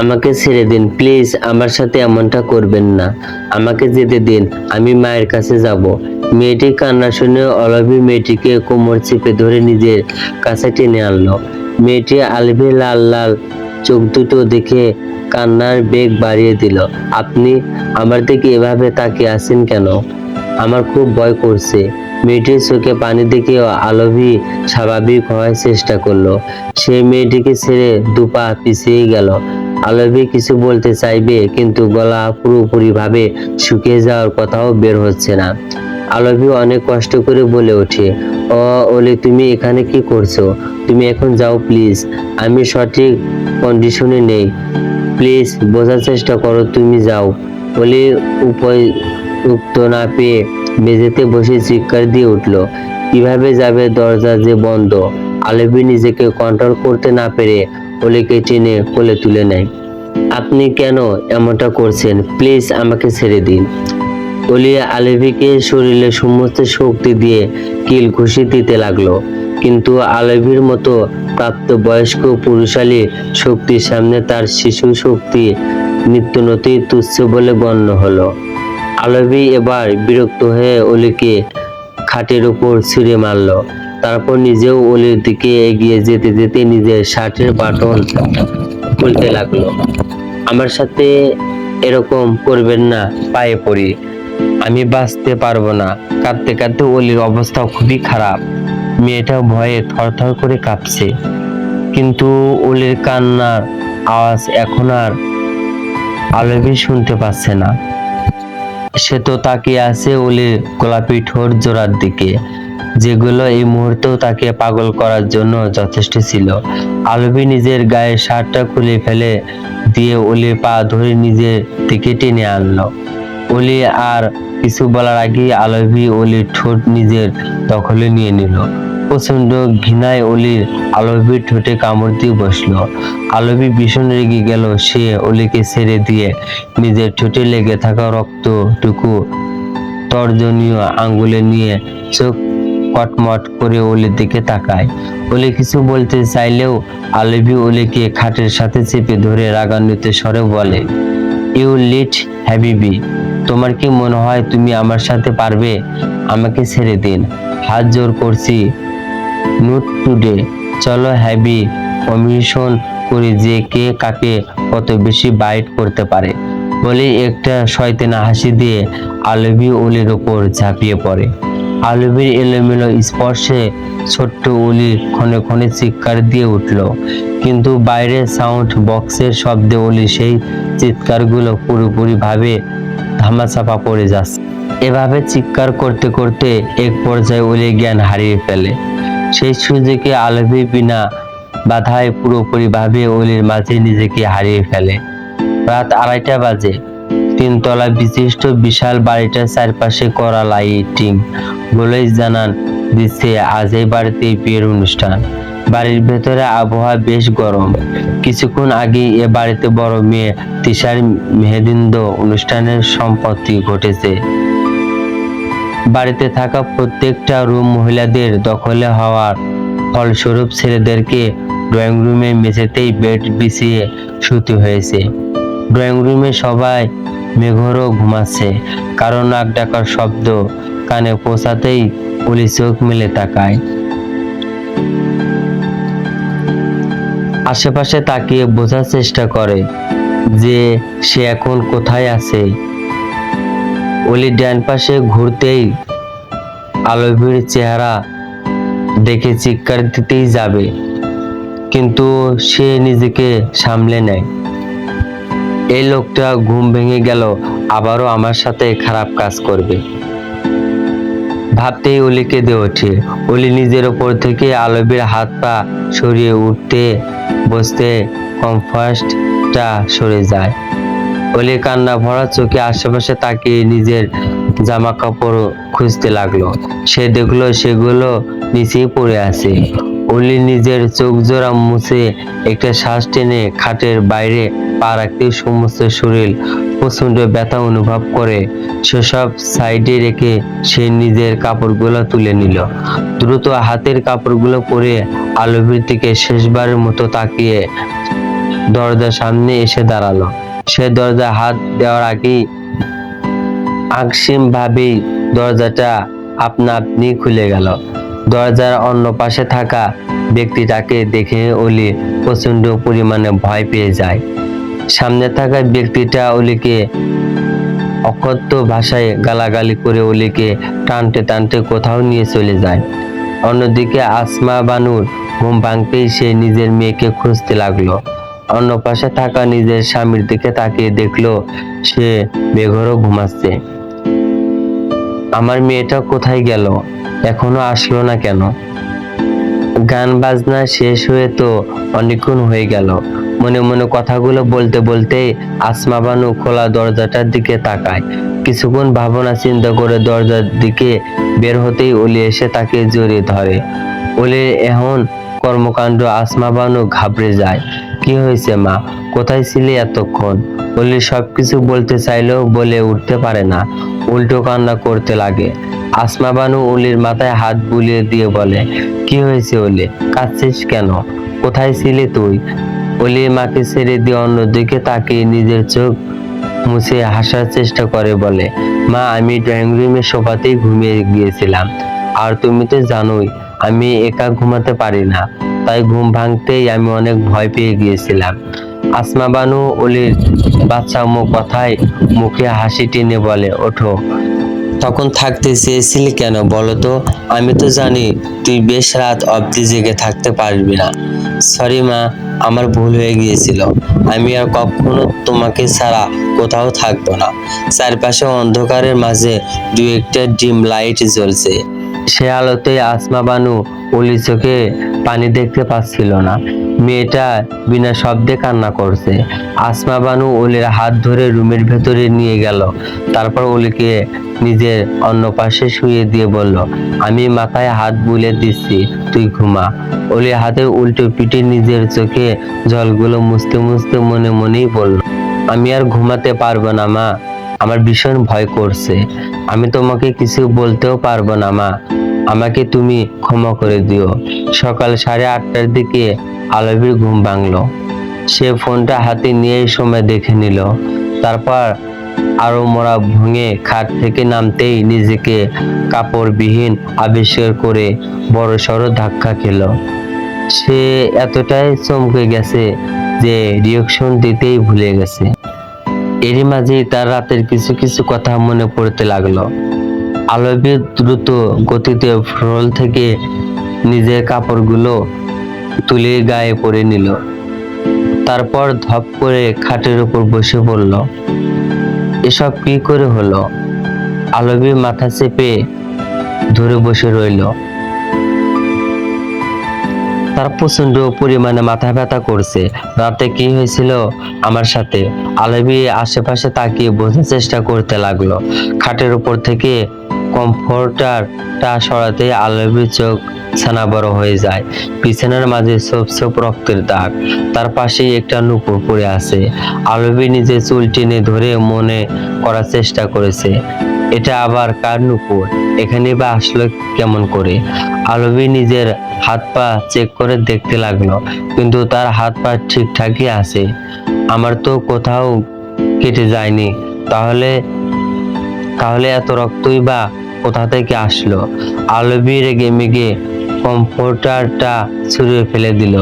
আমাকে ছেড়ে দিন, প্লিজ আমার সাথে এমনটা করবেন না। আমাকে যেতে দিন, আমি মায়ের কাছে যাব। মেয়েটি কান্না শুনে অলভি মেয়েটিকে কোমর চেপে ধরে নিজের কাছে টেনে আনলো। মেয়েটি আলভি লাল লাল চোখ দুটো দেখে কান্নার বেগ বাড়িয়ে দিল। আপনি আমার দিকে এভাবে তাকিয়ে আছেন কেন? আমার খুব ভয় করছে। মেয়েটির চোখে পানি দেখে আলভি স্বাভাবিক হওয়ার চেষ্টা করল। সে মেয়েটিকে ছেড়ে দুপা পিছিয়ে গেল। আলভি কিছু বলতে চাইবে, কিন্তু গলা পুরোপুরি ভাবে শুকিয়ে যাওয়ার কথাও বের হচ্ছে না। আলভি অনেক কষ্ট করে বলে ওঠে, ও ওলি, তুমি এখানে কি করছ? তুমি এখন যাও প্লিজ, আমি সঠিক কন্ডিশনে নেই। প্লিজ, বোঝার চেষ্টা করো, তুমি যাও। ওলি উপায় উক্ত না পেয়ে মেঝেতে বসে চিৎকার দিয়ে উঠল, কীভাবে যাবে দরজা যে বন্ধ? আলবি নিজেকে কন্ট্রোল করতে না পেরে ওলিকে টেনে কোলে তুলে নেয়। আপনি কেন এমনটা করছেন? প্লিজ আমাকে ছেড়ে দিন। অলি আলেভিকে শরীরে সমস্ত শক্তি দিয়ে কিল ঘুষি দিতে লাগল। কিন্তু আলেভির মতো প্রাপ্তবয়স্ক পুরুষালী শক্তির সামনে তার শিশু শক্তি নিত্যনতি তুচ্ছ বলে গণ্য হলো। আলভি এবার বিরক্ত হয়ে অলিকে খাটের উপর ছিঁড়ে মারলো। তারপর নিজেও অলির দিকে এগিয়ে যেতে যেতে নিজের শার্টের বাটন খুলতে লাগল। আমার সাথে এরকম করবেন না, পায়ে পড়ি। আমি বাঁচতে পারব না। কাঁদতে কাঁদতে অলির অবস্থা খুবই খারাপ। মেয়েটা ভয়ে থরথর করে কাঁপছে। কিন্তু অলির কান্নার আওয়াজ এখন আর আলভি শুনতে পাচ্ছে না। সে তো তাকিয়ে আছে অলির গোলাপি ঠোঁট জোড়ার দিকে। যেগুলো এই মুহূর্তেও তাকে পাগল করার জন্য যথেষ্ট ছিল। আলভি নিজের গায়ে শার্টটা খুলে ফেলে দিয়ে অলির পা ধরে নিজের দিকে টেনে আনলো। অলি আর কিছু বলার আগেই আলভি অলির ঠোঁট নিজের দখলে নিয়ে নিল। প্রচণ্ড ঘৃণায় অলির আলভির ঠোঁটে কামড় দিয়ে বসল। আলভি ভীষণ রেগে গেল, সে অলিকে ছেড়ে দিয়ে নিজের ঠোঁটে লেগে থাকা রক্তটুকু তর্জনীয় আঙ্গুলে নিয়ে চোখ কটমট করে অলির দিকে তাকায়। অলি কিছু বলতে চাইলেও আলভি অলিকে খাটের সাথে চেপে ধরে রাগান্বিত স্বরে বলে, ইউ লিট হ্যাবিবি তোমার কি মনে হয় তুমি আমার সাথে পারবে? আমাকে ছেড়ে দিন। হাত জোর করছি নোট টুডে। চলো হ্যাবি কমিশন করি যে কে কাকে কত বেশি বাইট করতে পারে। বলে একটা শয়তানা হাসি দিয়ে আলবি অলির ওপর ঝাঁপিয়ে পড়ে। আলবির এলোমেলো স্পর্শে ছোট্ট অলি ক্ষণে ক্ষণে চিৎকার দিয়ে উঠল। কিন্তু বাইরে সাউন্ড বক্সের শব্দে অলি সেই চিৎকারগুলো পুরোপুরিভাবে ধামাচাপা পড়ে যাচ্ছে। এভাবে চিৎকার করতে করতে এক পর্যায়ে অলি জ্ঞান হারিয়ে ফেলে। সেই সুযোগে আলভি বিনা বাধায় পুরোপুরিভাবে অলির মাঝে নিজেকে হারিয়ে ফেলে। রাত আড়াইটা বাজে। তিনতলা বিশিষ্ট বিশাল বাড়িটার চারপাশে করা লাইটিং। বলেই জানান দিচ্ছে, আজ এই বাড়িতে বিয়ের অনুষ্ঠান। বাড়ির ভেতরে আবহাওয়া বেশ গরম। কিছুক্ষণ আগে এ বাড়িতে বড় মেয়ে তিশার মেহেদিন্দ অনুষ্ঠানের সম্পত্তি ঘটেছে। বাড়িতে থাকা প্রত্যেকটা রুম মহিলাদের দখলে হওয়ার ফলস্বরূপ ছেলেদেরকে ড্রয়িং রুমে মেঝেতেই বেড বিছিয়ে শুতে হয়েছে। ড্রয়িং রুমে সবাই মেঘরও ঘুমাচ্ছে, কারও নাক ডাকার শব্দ, কানে পৌঁছাতেই অলি চোখ মেলে তাকায়। আশেপাশে তাকিয়ে বোঝার চেষ্টা করে যে সে এখন কোথায় আছে। অলি ডান পাশে ঘুরতেই আলভির চেহারা দেখে চিৎকার দিতেই যাবে, কিন্তু সে নিজেকে সামলে নেয়। এই লোকটা ঘুম ভেঙে গেল, আবারও আমার সাথে খারাপ কাজ করবে। ভাবতেই অলিকে দিয়ে ওঠে। অলি নিজের ওপর থেকে আলবির হাত পা সরিয়ে উঠতে, বসতে কমফাস্টটা সরে যায়। অলি কান্না ভরা চোখে আশেপাশে তাকিয়ে নিজের জামা কাপড় খুঁজতে লাগল। সে দেখল সেগুলো নিচেই পড়ে আছে। অলি নিজের চোখ জোড়া মুছে একটা শ্বাস টেনে খাটের বাইরে পা রাখতে সমস্ত শরীর প্রচণ্ড ব্যথা অনুভব করে। সেসব সাইডে রেখে সে নিজের কাপড়গুলো তুলে নিল। দ্রুত হাতের কাপড়গুলো পরে আলভির দিকে শেষবারের মতো তাকিয়ে দরজার সামনে এসে দাঁড়াল। সে দরজা হাত দেওয়ার আগেই আকসিম ভাবেই দরজাটা আপনা আপনি খুলে গেল। দরজার অন্য পাশে থাকা ব্যক্তিটাকে দেখে অলি প্রচণ্ড পরিমাণে ভয় পেয়ে যায়। সামনে থাকা ব্যক্তিটা অলিকে অকথ্য ভাষায় গালাগালি করে অলিকে টানতে টানতে কোথাও নিয়ে চলে যায়। অন্যদিকে আসমা বানুর ঘুম ভাঙতেই সে নিজের মেয়েকে খুঁজতে লাগল। অন্য পাশে থাকা নিজের স্বামীর দিকে তাকিয়ে দেখল সে বেঘরও ঘুমাচ্ছে। আমার মেয়েটা কোথায় গেল? এখনও আসলো না কেন? গান বাজনা শেষ হয়ে তো অনেকক্ষণ হয়ে গেল। মনে মনে কথাগুলো বলতে বলতে আসমা বানু খোলা দরজাটার দিকে তাকায়। কিছুক্ষণ ভাবনা চিন্তা করে দরজার দিকে বের হতেই অলি এসে তাকে জড়িয়ে ধরে। অলির এখন কর্মকাণ্ড আসমা বানু ঘাবড়ে যায়। কি হয়েছে মা? কোথায় ছিলে এতক্ষণ? অলি সবকিছু বলতে চাইলেও বলে উঠতে পারে না। উল্টো কান্না করতে লাগে। আসমা বানু মাথায় হাত বুলিয়ে দিয়ে বলে, কি হয়েছে অলি? কাঁদছিস কেন? কোথায় ছিলি তুই? অলি মাকে ছেড়ে দিয়ে অন্যদিকে তাকিয়ে নিজের চোখ মুছে হাসার চেষ্টা করে, বলে। মা, আমি ড্রয়িং রুমে সোফাতেই ঘুমিয়ে গিয়েছিলাম। আর তুমি তো জানোই, আমি একা ঘুমাতে পারি না। তাই ঘুম ভাঙতেই আমি অনেক ভয় পেয়ে গিয়েছিলাম। আসমা বানু অলির বাচ্চা মুখ কথায় মুখে হাসি টেনে বলে, ওঠো। তখন থাকতে চেয়েছিলি কেন বলো তো? আমি তো জানি তুই বেশ রাত অবধি জেগে থাকতে পারবি না। সরি মা, আমার ভুল হয়ে গিয়েছিল। আমি আর কখনো তোমাকে ছাড়া কোথাও থাকব না। চারপাশে অন্ধকারের মাঝে দু একটা ডিম লাইট জ্বলছে। সে আলোতে আসমা বানু অলি চোখে পানি দেখতে পাচ্ছিল না। মেয়েটা বিনা শব্দে কান্না করছে। আসমা বানু অলির হাত ধরে রুমের ভেতরে নিয়ে গেল। তারপর অলিকে নিজের অন্য পাশে শুয়ে দিয়ে বলল, আমি মাথায় হাত বুলে দিচ্ছি, তুই ঘুমা। অলি হাতের উল্টো পিঠে নিজের চোখে জলগুলো মুছতে মুছতে মনে মনেই বলল, আমি আর ঘুমাতে পারব না, মা। আমার ভীষণ ভয় করছে। আমি তোমাকে কিছু বলতেও পারব না, মা। আমাকে তুমি ক্ষমা করে দিও। সকাল সাড়ে আটটার দিকে আলবির ঘুম ভাঙলো। সে ফোনটা হাতে নিয়ে সময় দেখে নিল। তারপর আরও মোড়া ভঙে খাট থেকে নামতেই নিজেকে কাপড়বিহীন আবিষ্কার করে বড় সড়ো ধাক্কা খেল। সে এতটাই চমকে গেছে যে রিয়েকশন দিতেই ভুলে গেছে। এরই মাঝেই তার রাতের কিছু কিছু কথা মনে পড়তে লাগল। আলবি দ্রুত গতিতে ফ্লোর থেকে নিজের কাপড়গুলো তুলে গায়ে পরে নিল। তারপর ধপ করে খাটের উপর বসে পড়ল। এসব কি করে হলো? আলবি মাথা চেপে ধরে বসে রইল। তার প্রচণ্ড পরিমাণে মাথা ব্যথা করছে। রাতে কি হয়েছিল আমার সাথে? আলবি আশেপাশে তাকিয়ে বোঝার চেষ্টা করতে লাগল। খাটের উপর থেকে কমফোর্টারটা সরাতে আলবির চোখ ছানা বড় হয়ে যায়। বিছানার মাঝে সব সব রক্তের দাগ। তার পাশেই একটা নুপুর পড়ে আছে। আলবি নিজে চুল টেনে ধরে মনে করার চেষ্টা করেছে, এটা আবার কার নুপুর? এখানে বা আসলো কেমন করে? আলবি নিজের হাত পা চেক করে দেখতে লাগল, কিন্তু তার হাত পা ঠিকঠাকই আছে। আমার তো কোথাও কেটে যায়নি, তাহলে তাহলে এত রক্তই বা কোথা থেকে আসলো। আলবি রেগে মেগে কম্পিউটারটা ছুঁড়ে ফেলে দিল।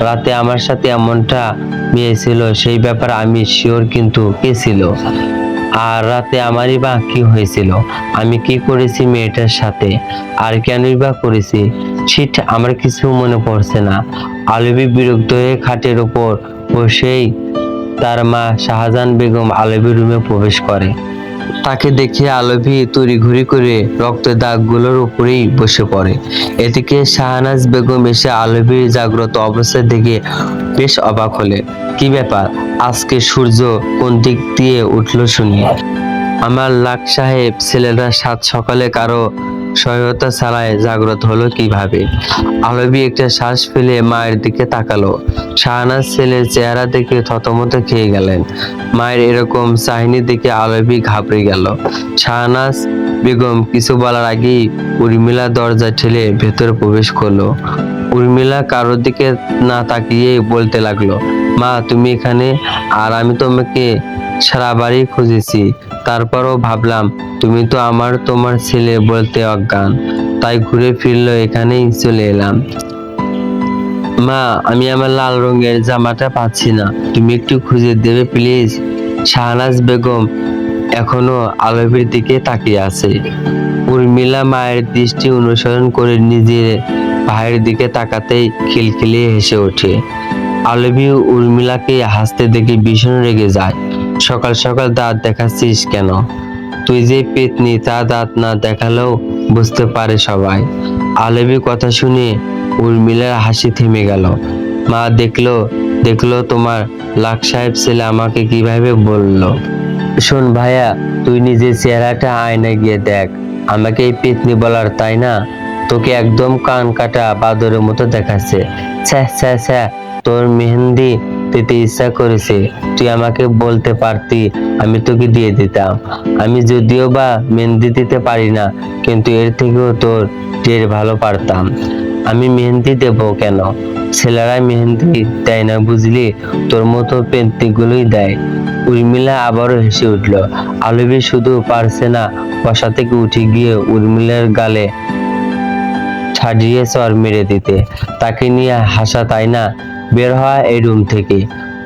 রাতে আমার সাথে এমনটা মেয়ে ছিল সেই ব্যাপারে আমি শিওর কিন্তু কে ছিল? আর রাতে আমারই বা কি হয়েছিল? আমি কি করেছি মেয়েটার সাথে? আর কেনই বা করেছি? ছিট, আমার কিছু মনে পড়ছে না। আলবি বিরক্ত হয়ে খাটের ওপর বসেই তার মা শাহজাহান বেগম আলবি রুমে প্রবেশ করে। তাকে দেখে আলভি তড়িঘড়ি করে রক্তের দাগগুলোর উপরেই বসে পড়ে। এদিকে শাহনাজ বেগম এসে আলভির জাগ্রত অবস্থা দেখে বেশ অবাক হলে। কি ব্যাপার? আজকে সূর্য কোন দিক দিয়ে উঠল শুনি? আমার লাখ সাহেব, ছেলেরা সাত সকালে কারও সহায়তা ছাড়াই জাগ্রত হলো কীভাবে? আলবি একটা শ্বাস ফেলে মায়ের দিকে তাকালো। শাহনাজ ছেলের চেহারা দেখে থতমত খেয়ে গেলেন। মায়ের এরকম চাহিনি দেখে আলবি ঘাবড়ে গেল। শাহনাজ বেগম কিছু বলার আগেই উর্মিলা দরজা ঠেলে ভেতরে প্রবেশ করল। উর্মিলা কারোর দিকে না তাকিয়ে বলতে লাগল, মা, তুমি এখানে? আর আমি তোমাকে সারা বাড়ি খুঁজেছি। তারপরও ভাবলাম, তুমি তো আমার, তোমার ছেলে বলতে অজ্ঞান। তাই ঘুরে ফিরলো, এখানেই চলে এলাম। মা, আমি আমার লাল রঙের জামাটা পাচ্ছি না। তুমি একটু খুঁজে দেবে, প্লিজ? শাহনাজ বেগম এখনও আলবির দিকে তাকিয়ে আছে। উর্মিলা মায়ের দৃষ্টি অনুসরণ করে নিজের ভাইয়ের দিকে তাকাতেই খিলখিলিয়ে হেসে ওঠে। আলবি উর্মিলাকে হাসতে দেখে ভীষণ রেগে যায়। সকাল সকাল দাঁত দেখাচ্ছিস কেন? তুই যে পেতনি, তা দাঁত না দেখালেও বুঝতে পারে সবাই। আলবি কথা শুনে উর্মিলার হাসি থেমে গেল। মা দেখল দেখল তোমার লাখ সাহেব ছেলে আমাকে কীভাবে বলল। শোন ভাইয়া, তুই নিজের চেহারাটা আয়নায় গিয়ে দেখ। আমাকে এই পেতনি বলার, তাই না? তোকে একদম কান কাটা বাদরের মতো দেখাচ্ছে। ছ্যা ছ্যা ছ্যা, তোর মেহেন্দি দিতে ইচ্ছা করেছে। তুই আমাকে বলতে পারতি, আমি তোকে দিয়ে দিতাম। আমি যদিও বা মেহেন্দি দিতে পারি না, কিন্তু এর থেকেও তোর ঢের ভালো পারতাম। আমি মেহেন্দি দেব কেন? ছেলেরা মেহেন্দি দেয় না বুঝলি? তোর মতো পেন্টিগুলোই দেয়। উর্মিলা আবারও হেসে উঠল, আলবি শুধু পারছে না, বসা থেকে উঠে গিয়ে উর্মিলার গালে ছাড়িয়ে চর মেরে দিতে। তাকে নিয়ে হাসা তাই না? বের হয় এই রুম থেকে।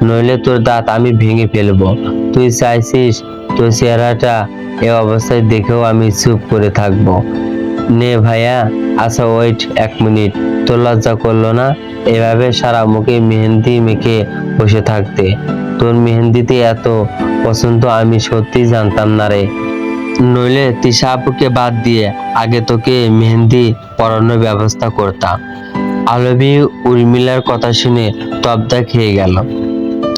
নইলে তোর দাঁত আমি ভেঙে ফেলব। তুই চাইছিস তোর চেহারাটা এ অবস্থায় দেখেও আমি চুপ করে থাকব। নে ভাইয়া আচ্ছা ওয়েট এক মিনিট। তোর লজ্জা করল না? এভাবে সারা মুখে মেহেন্দি মেখে বসে থাকতে। তোর মেহেন্দিতে এত পছন্দ আমি সত্যি জানতাম না রে। নইলে তিশা বাদ দিয়ে আগে তোকে মেহেন্দি পরানোর ব্যবস্থা করতাম। আলবি উর্মিলার কথা শুনে তবদা খেয়ে গেল।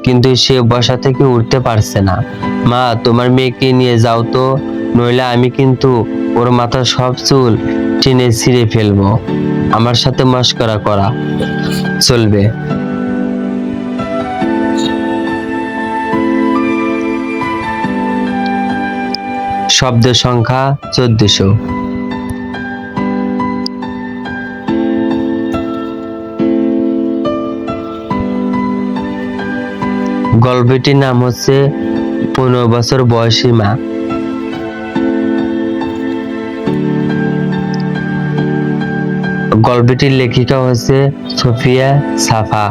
কিন্তু সে বসা থেকে উঠতে পারছে না। মা, তোমার মেয়েকে নিয়ে যাও তো, নইলে আমি কিন্তু ওর মাথার সব চুল টেনে ছিঁড়ে ফেলব। আমার সাথে মস্করা করা চলবে। শব্দের সংখ্যা চোদ্দশো। গল্পটির নাম হচ্ছে পনেরো বছর বয়সী মা। গল্পটির লেখিকা হচ্ছে সোফিয়া সাফা।